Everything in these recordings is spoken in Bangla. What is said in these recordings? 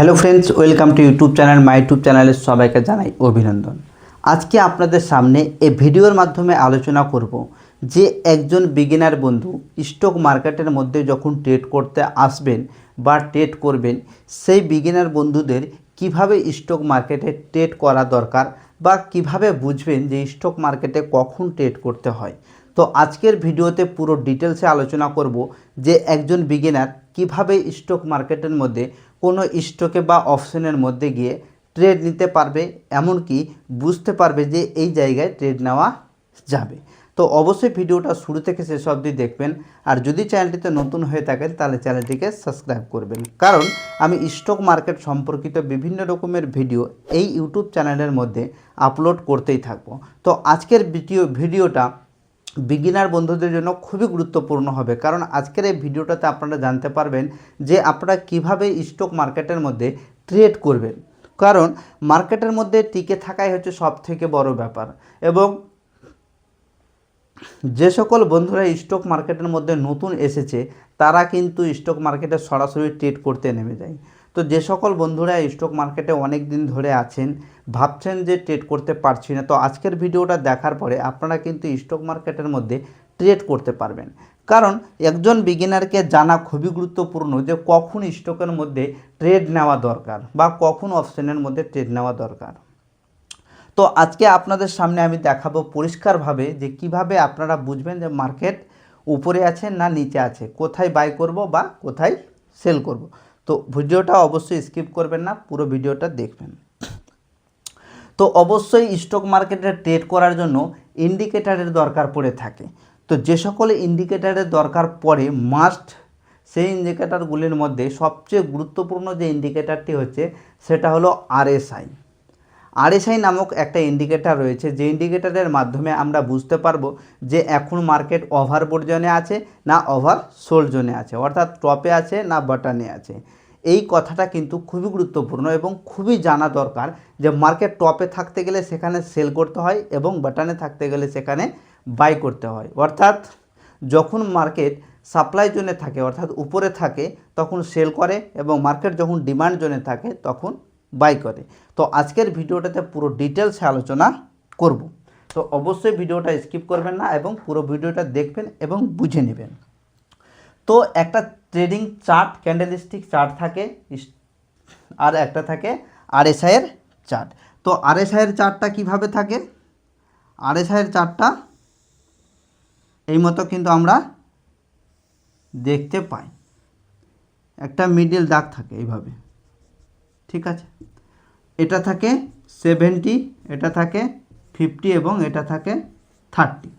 Hello friends, welcome to YouTube channel, my YouTube চ্যানেলের সবাইকে জানাই অভিনন্দন। আজকে আপনাদের সামনে এই ভিডিওর মাধ্যমে আলোচনা করব যে একজন বিগিনার বন্ধু স্টক মার্কেটের মধ্যে যখন ট্রেড করতে আসবেন বা ট্রেড করবেন, সেই বিগিনার বন্ধুদের কীভাবে স্টক মার্কেটে ট্রেড করা দরকার বা কীভাবে বুঝবেন যে স্টক মার্কেটে কখন ট্রেড করতে হয়। তো আজকের ভিডিওতে পুরো ডিটেলসে আলোচনা করব যে একজন বিগিনার কীভাবে স্টক মার্কেটের মধ্যে কোনো স্টকে বা অপশনের মধ্যে গিয়ে ট্রেড নিতে পারবে, এমনকি বুঝতে পারবে যে এই জায়গায় ট্রেড নেওয়া যাবে। তো অবশ্যই ভিডিওটা শুরু থেকে শেষ অবধি দেখবেন, আর যদি চ্যানেলটিতে নতুন হয়ে থাকেন তাহলে চ্যানেলটিকে সাবস্ক্রাইব করবেন। কারণ আমি স্টক মার্কেট সম্পর্কিত বিভিন্ন রকমের ভিডিও এই ইউটিউব চ্যানেলের মধ্যে আপলোড করতেই থাকব। তো আজকের ভিডিও, ভিডিওটা বিগিনার বন্ধুদের জন্য খুবই গুরুত্বপূর্ণ হবে। কারণ আজকের এই ভিডিওটাতে আপনারা জানতে পারবেন যে আপনারা কীভাবে স্টক মার্কেটের মধ্যে ট্রেড করবেন। কারণ মার্কেটের মধ্যে টিকে থাকাই হচ্ছে সব থেকে বড় ব্যাপার। এবং যে সকল বন্ধুরা স্টক মার্কেটের মধ্যে নতুন এসেছে, তারা কিন্তু স্টক মার্কেটে সরাসরি ট্রেড করতে নেমে যায়। তো যে সকল বন্ধুরা স্টক মার্কেটে অনেক দিন ধরে আছেন, ভাবছেন যে ট্রেড করতে পারছি না, তো আজকের ভিডিওটা দেখার পরে আপনারা কিন্তু স্টক মার্কেটের মধ্যে ট্রেড করতে পারবেন। কারণ একজন বিগিনারকে জানা খুবই গুরুত্বপূর্ণ যে কখন স্টকের মধ্যে ট্রেড নেওয়া দরকার বা কখন অপশনের মধ্যে ট্রেড নেওয়া দরকার। তো আজকে আপনাদের সামনে আমি দেখাবো পরিষ্কারভাবে যে কীভাবে আপনারা বুঝবেন যে মার্কেট উপরে আছে না নিচে আছে, কোথায় বাই করব বা কোথায় সেল করব। তো ভিডিওটা অবশ্যই স্কিপ করবেন না, পুরো ভিডিওটা দেখবেন। তো অবশ্যই স্টক মার্কেটে ট্রেড করার জন্য ইন্ডিকেটারের দরকার পড়ে থাকে। তো যে সকল ইন্ডিকেটারের দরকার পড়ে মাস্ট সেই ইন্ডিকেটারগুলির মধ্যে সবচেয়ে গুরুত্বপূর্ণ যে ইন্ডিকেটারটি হচ্ছে, সেটা হলো আরএসআই আরএসআই নামক একটা ইন্ডিকেটার রয়েছে, যে ইন্ডিকেটারের মাধ্যমে আমরা বুঝতে পারব যে এখন মার্কেট ওভারবোর্ড জোনে আছে না ওভার সোল্ড জোনে আছে, অর্থাৎ টপে আছে না বাটানে আছে। এই কথাটা কিন্তু খুবই গুরুত্বপূর্ণ এবং খুবই জানা দরকার যে মার্কেট টপে থাকতে গেলে সেখানে সেল করতে হয় এবং বাটানে থাকতে গেলে সেখানে বাই করতে হয়। অর্থাৎ যখন মার্কেট সাপ্লাই জোনে থাকে, অর্থাৎ উপরে থাকে, তখন সেল করে এবং মার্কেট যখন ডিমান্ড জোনে থাকে, তখন বাই করে। তো আজকের ভিডিওটাতে পুরো ডিটেলসে আলোচনা করব। তো অবশ্যই ভিডিওটা স্কিপ করবেন না এবং পুরো ভিডিওটা দেখবেন এবং বুঝে নেবেন। তো একটা ট্রেডিং চার্ট ক্যান্ডেলস্টিক চার্ট থাকে আর একটা থাকে আরএসআইয়ের চার্ট তো আরএসআইয়ের চার্টটা কীভাবে থাকে? আরএসআইয়ের চার্টটা এই মতো কিন্তু আমরা দেখতে পাই। একটা মিডিল দাগ থাকে এইভাবে। ঠিক আছে? এটা থাকে সেভেন্টি এটা থাকে ফিফটি এবং এটা থাকে থার্টি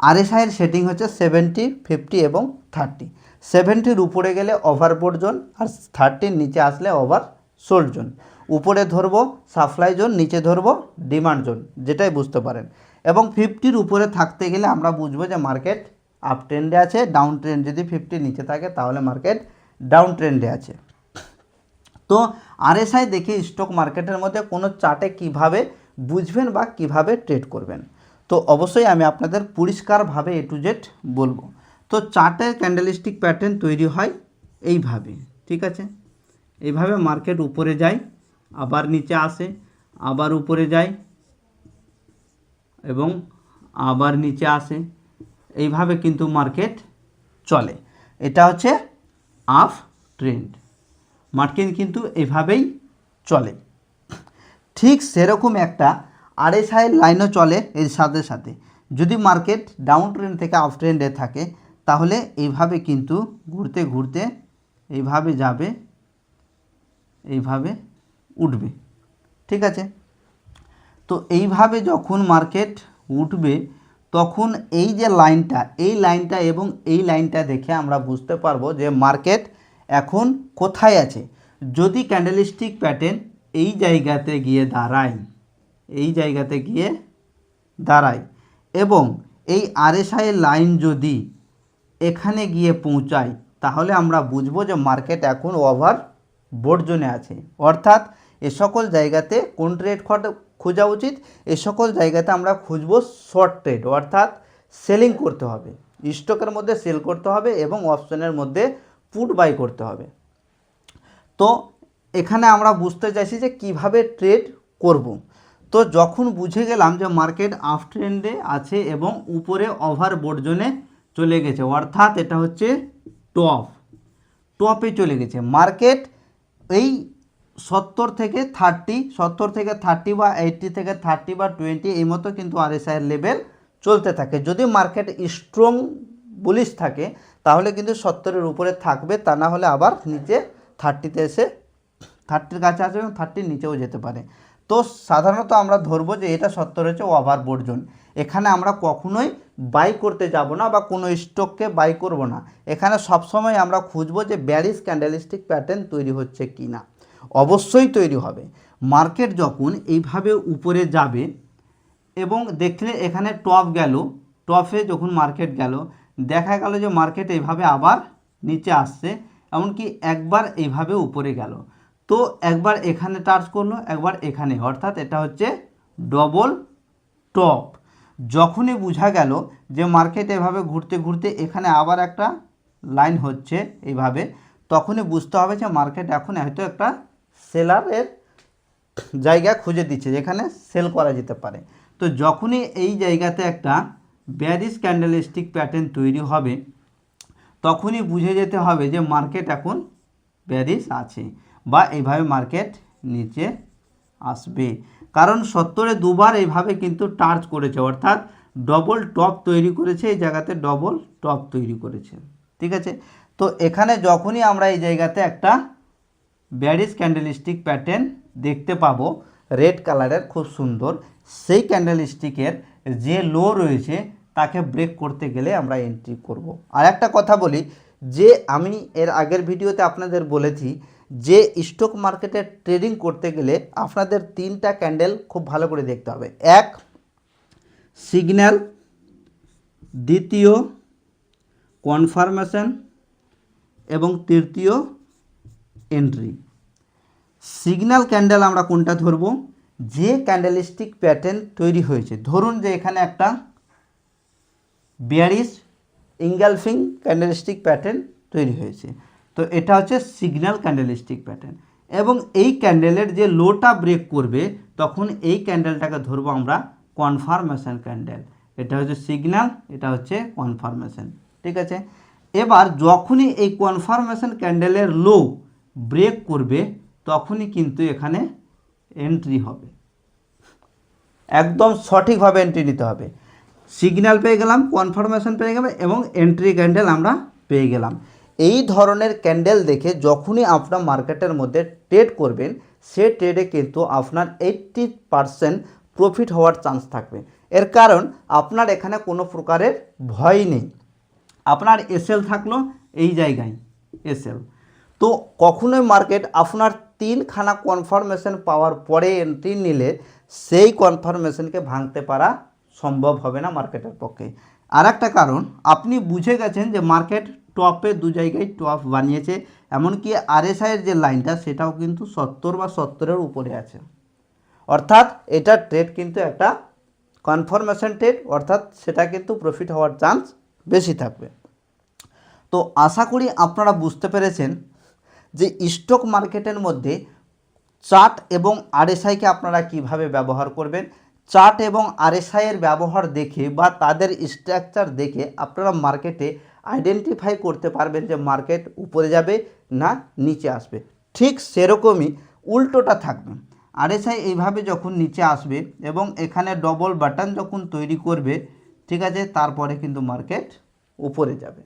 আরএসআইয়ের সেটিং হচ্ছে সেভেন্টি ফিফটি এবং থার্টি সেভেন্টির উপরে গেলে ওভারবোর্ড জোন আর থার্টির নিচে আসলে ওভার সোল্ড জোন উপরে ধরবো সাপ্লাই জোন নিচে ধরবো ডিমান্ড জোন যেটাই বুঝতে পারেন। এবং ফিফটির উপরে থাকতে গেলে আমরা বুঝব যে মার্কেট আপ ট্রেন্ডে আছে ডাউন ট্রেন্ড যদি ফিফটির নিচে থাকে তাহলে মার্কেট ডাউন ট্রেন্ডে আছে। তো আরএসআই দেখে স্টক মার্কেটের মধ্যে কোনো চার্টে কীভাবে বুঝবেন বা কীভাবে ট্রেড করবেন? তো অবশ্যই আমি আপনাদের পরিষ্কারভাবে এ টু জেড বলব। তো চার্টের ক্যান্ডেলিস্টিক প্যাটার্ন তৈরি হয় এইভাবে, ঠিক আছে? এইভাবে মার্কেট উপরে যায়, আবার নিচে আসে, আবার উপরে যায় এবং আবার নিচে আসে। এইভাবে কিন্তু মার্কেট চলে। এটা হচ্ছে আপ ট্রেন্ড। মার্কেট কিন্তু এভাবেই চলে। ঠিক সেরকম একটা আরএসআই লাইনও চলে এর সাথে সাথে। যদি মার্কেট ডাউন ট্রেন্ড থেকে আপ ট্রেন্ডে থাকে তাহলে এইভাবে কিন্তু ঘুরতে ঘুরতে এইভাবে যাবে, এইভাবে উঠবে। ঠিক আছে? তো এইভাবে যখন মার্কেট উঠবে, তখন এই যে লাইনটা, এই লাইনটা এবং এই লাইনটা দেখে আমরা বুঝতে পারব যে মার্কেট এখন কোথায় আছে। যদি ক্যান্ডেলিস্টিক প্যাটার্ন এই জায়গাতে গিয়ে দাঁড়ায়, এই জায়গাতে গিয়ে দাঁড়ায় এবং এই আরএসআই লাইন যদি এখানে গিয়ে পৌঁছায় তাহলে আমরা বুঝব যে মার্কেট এখন ওভার জোনে আছে। অর্থাৎ এ সকল জায়গাতে কোন ট্রেড খোঁজা উচিত? এ সকল জায়গাতে আমরা খুঁজবো শর্ট ট্রেড অর্থাৎ সেলিং করতে হবে। স্টকের মধ্যে সেল করতে হবে এবং অপশনের মধ্যে পুট বাই করতে হবে। তো এখানে আমরা বুঝতে চাইছি যে কীভাবে ট্রেড করব। তো যখন বুঝে গেলাম যে মার্কেট আপ ট্রেন্ডে আছে এবং উপরে ওভারবোর্ড জোনে চলে গেছে। অর্থাৎ এটা হচ্ছে টপ টপে চলে গেছে। মার্কেট এই সত্তর থেকে থার্টি সত্তর থেকে থার্টি বা এইটটি থেকে থার্টি বা টোয়েন্টি এই মতো কিন্তু আরএসআইয়ের লেভেল চলতে থাকে। যদি মার্কেট স্ট্রং বুলিশ থাকে, তাহলে কিন্তু সত্তরের উপরে থাকবে। তা না হলে আবার নিচে থার্টিতে এসে থার্টির কাছে আসবে এবং থার্টির নিচেও যেতে পারে। তো সাধারণত আমরা ধরবো যে এটা সত্তর রয়েছে ওভার জোন এখানে আমরা কখনোই বাই করতে যাব না বা কোনো স্টককে বাই করব না। এখানে সবসময় আমরা খুঁজবো যে ব্যারিস ক্যান্ডেলিস্টিক প্যাটার্ন তৈরি হচ্ছে কি না অবশ্যই তৈরি হবে। মার্কেট যখন এইভাবে উপরে যাবে এবং দেখলে এখানে টপ গেল টপে যখন মার্কেট গেল, দেখা গেল যে মার্কেট এইভাবে আবার নিচে আসছে, এমনকি একবার এইভাবে উপরে গেল। তো একবার এখানে টাচ করল, একবার এখানে। অর্থাৎ এটা হচ্ছে ডবল টপ যখনই বোঝা গেল যে মার্কেট এভাবে ঘুরতে ঘুরতে এখানে আবার একটা লাইন হচ্ছে এইভাবে, তখনই বুঝতে হবে যে মার্কেট এখন হয়তো একটা সেলারের জায়গা খুঁজে দিচ্ছে, যেখানে সেল করা যেতে পারে। তো যখনই এই জায়গাতে একটা ব্যারিস ক্যান্ডেলস্টিক প্যাটার্ন তৈরি হবে, তখনই বুঝে যেতে হবে যে মার্কেট এখন ব্যারিস আছে। বা এইভাবে মার্কেট নিচে আসবে। কারণ সত্তরে দুবার এইভাবে কিন্তু টার্চ করেছে, অর্থাৎ ডবল টপ তৈরি করেছে, এই জায়গাতে ডবল টপ তৈরি করেছে। ঠিক আছে? তো এখানে যখনই আমরা এই জায়গাতে একটা ব্যারিস ক্যান্ডেলস্টিক প্যাটার্ন দেখতে পাবো রেড কালারের খুব সুন্দর, সেই ক্যান্ডেলস্টিকের যে লো রয়েছে, তাকে ব্রেক করতে গেলে আমরা এন্ট্রি করব। আর একটা কথা বলি, যে আমি এর আগের ভিডিওতে আপনাদের বলেছি যে স্টক মার্কেটে ট্রেডিং করতে গেলে আপনাদের তিনটা ক্যান্ডেল খুব ভালো করে দেখতে হবে। এক সিগন্যাল দ্বিতীয় কনফার্মেশন এবং তৃতীয় এন্ট্রি সিগন্যাল ক্যান্ডেল আমরা কোনটা ধরবো? যে ক্যান্ডেলিস্টিক প্যাটার্ন তৈরি হয়েছে। ধরুন যে এখানে একটা বিয়ারিস ইঙ্গালফিং ক্যান্ডেলিস্টিক প্যাটার্ন তৈরি হয়েছে। তো এটা হচ্ছে সিগন্যাল ক্যান্ডেলিস্টিক প্যাটার্ন এবং এই ক্যান্ডেলের যে লোটা ব্রেক করবে, তখন এই ক্যান্ডেলটাকে ধরবো আমরা কনফার্মেশন ক্যান্ডেল এটা হচ্ছে সিগন্যাল এটা হচ্ছে কনফার্মেশন ঠিক আছে? এবার যখনই এই কনফার্মেশন ক্যান্ডেলের লো ব্রেক করবে, তখনই কিন্তু এখানে এন্ট্রি হবে। একদম সঠিকভাবে এন্ট্রি নিতে হবে। সিগন্যাল পেয়ে গেলাম কনফার্মেশন পেয়ে গেলাম এবং এন্ট্রি ক্যান্ডেল আমরা পেয়ে গেলাম। এই ধরনের ক্যান্ডেল দেখে যখনই আপনার মার্কেটের মধ্যে ট্রেড করবেন, সে ট্রেডে কিন্তু আপনার এইট্টি পারসেন্ট প্রফিট হওয়ার চান্স থাকবে। এর কারণ, আপনার এখানে কোনো প্রকারের ভয় নেই। আপনার এসএল থাকল এই জায়গায় এসএল তো কখনোই মার্কেট আপনার তিনখানা কনফার্মেশন পাওয়ার পরে এন্ট্রি নিলে সেই কনফার্মেশনকে ভাঙতে পারা সম্ভব হবে না মার্কেটের পক্ষে। আর একটা কারণ, আপনি বুঝে গেছেন যে মার্কেট টপে দু জায়গায় টপ বানিয়েছে, এমনকি আরএসআইয়ের যে লাইনটা সেটাও কিন্তু সত্তর বা সত্তরের উপরে আছে। অর্থাৎ এটা ট্রেড কিন্তু একটা কনফার্মেশন ট্রেড অর্থাৎ সেটা কিন্তু প্রফিট হওয়ার চান্স বেশি থাকবে। তো আশা করি আপনারা বুঝতে পেরেছেন যে স্টক মার্কেটের মধ্যে চার্ট এবং আরএসআইকে আপনারা কীভাবে ব্যবহার করবেন। চার্ট এবং আরএসআই এর ব্যবহার দেখে বা তাদের স্ট্রাকচার দেখে আপনারা মার্কেটে আইডেন্টিফাই করতে পারবেন যে মার্কেট উপরে যাবে না নিচে আসবে। ঠিক সেরকমই উল্টোটা থাকবে। আরএসআই এইভাবে যখন নিচে আসবে এবং এখানে ডবল বাটন যখন তৈরি করবে, ঠিক আছে, তারপরে কিন্তু মার্কেট উপরে যাবে।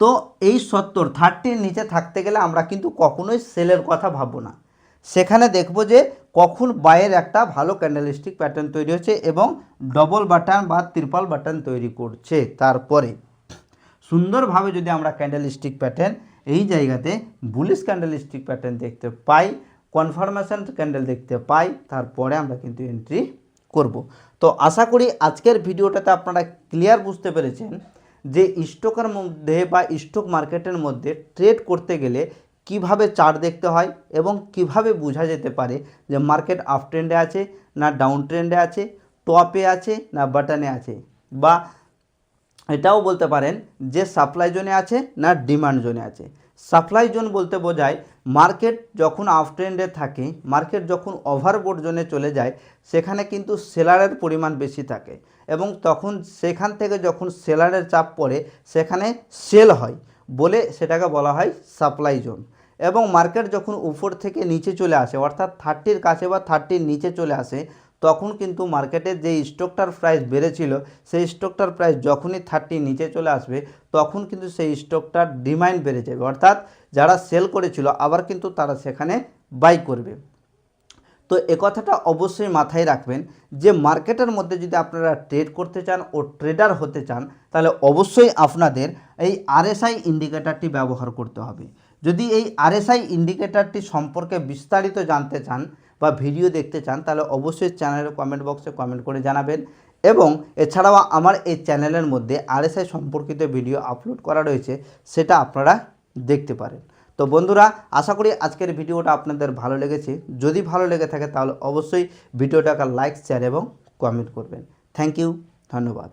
তো এই সত্তর থার্টির নিচে থাকতে গেলে আমরা কিন্তু কখনোই সেলের কথা ভাববো না। সেখানে দেখব যে কখন বায়ের একটা ভালো ক্যান্ডেলিস্টিক প্যাটার্ন তৈরি হচ্ছে এবং ডবল বাটন বা ত্রিপাল বাটন তৈরি করছে। তারপরে সুন্দরভাবে যদি আমরা ক্যান্ডেলিস্টিক প্যাটার্ন এই জায়গাতে বুলিশ ক্যান্ডেলিস্টিক প্যাটার্ন দেখতে পাই কনফার্মেশন ক্যান্ডেল দেখতে পাই, তারপরে আমরা কিন্তু এন্ট্রি করব। তো আশা করি আজকের ভিডিওটাতে আপনারা ক্লিয়ার বুঝতে পেরেছেন যে স্টকের মধ্যে বা স্টক মার্কেটের মধ্যে ট্রেড করতে গেলে কীভাবে চার্ট দেখতে হয় এবং কীভাবে বোঝা যেতে পারে যে মার্কেট আপ ট্রেন্ডে আছে না ডাউন ট্রেন্ডে আছে টপে আছে না বাটনে আছে বা এটাও বলতে পারেন যে সাপ্লাই জোনে আছে না ডিমান্ড জোনে আছে। সাপ্লাই জোন বলতে বোঝায় মার্কেট যখন আপ ট্রেন্ডে থাকে মার্কেট যখন ওভারবোর্ড জোনে চলে যায়, সেখানে কিন্তু সেলারের পরিমাণ বেশি থাকে এবং তখন সেখান থেকে যখন সেলারের চাপ পড়ে, সেখানে সেল হয় বলে সেটাকে বলা হয় সাপ্লাই জোন এবং মার্কেট যখন উপর থেকে নিচে চলে আসে, অর্থাৎ থার্টির কাছে বা থার্টির নিচে চলে আসে তখন কিন্তু মার্কেটের যে স্টকটার প্রাইস বেড়েছিল, সেই স্টকটার প্রাইস যখনই থার্টি নিচে চলে আসবে, তখন কিন্তু সেই স্টকটার ডিমান্ড বেড়ে যাবে। অর্থাৎ যারা সেল করেছিল, আবার কিন্তু তারা সেখানে বাই করবে। তো এ কথাটা অবশ্যই মাথায় রাখবেন যে মার্কেটের মধ্যে যদি আপনারা ট্রেড করতে চান ও ট্রেডার হতে চান, তাহলে অবশ্যই আপনাদের এই আরএসআই ইন্ডিকেটারটি ব্যবহার করতে হবে। যদি এই আরএসআই ইন্ডিকেটারটি সম্পর্কে বিস্তারিত জানতে চান বা ভিডিও দেখতে চান, তাহলে অবশ্যই চ্যানেলের কমেন্ট বক্সে কমেন্ট করে জানাবেন। এবং এছাড়াও আমার এই চ্যানেলের মধ্যে আরএসআই সম্পর্কিত ভিডিও আপলোড করা রয়েছে, সেটা আপনারা দেখতে পারেন। তো বন্ধুরা, আশা করি আজকের ভিডিওটা আপনাদের ভালো লেগেছে। যদি ভালো লেগে থাকে, তাহলে অবশ্যই ভিডিওটাকে লাইক শেয়ার এবং কমেন্ট করবেন। থ্যাংক ইউ ধন্যবাদ।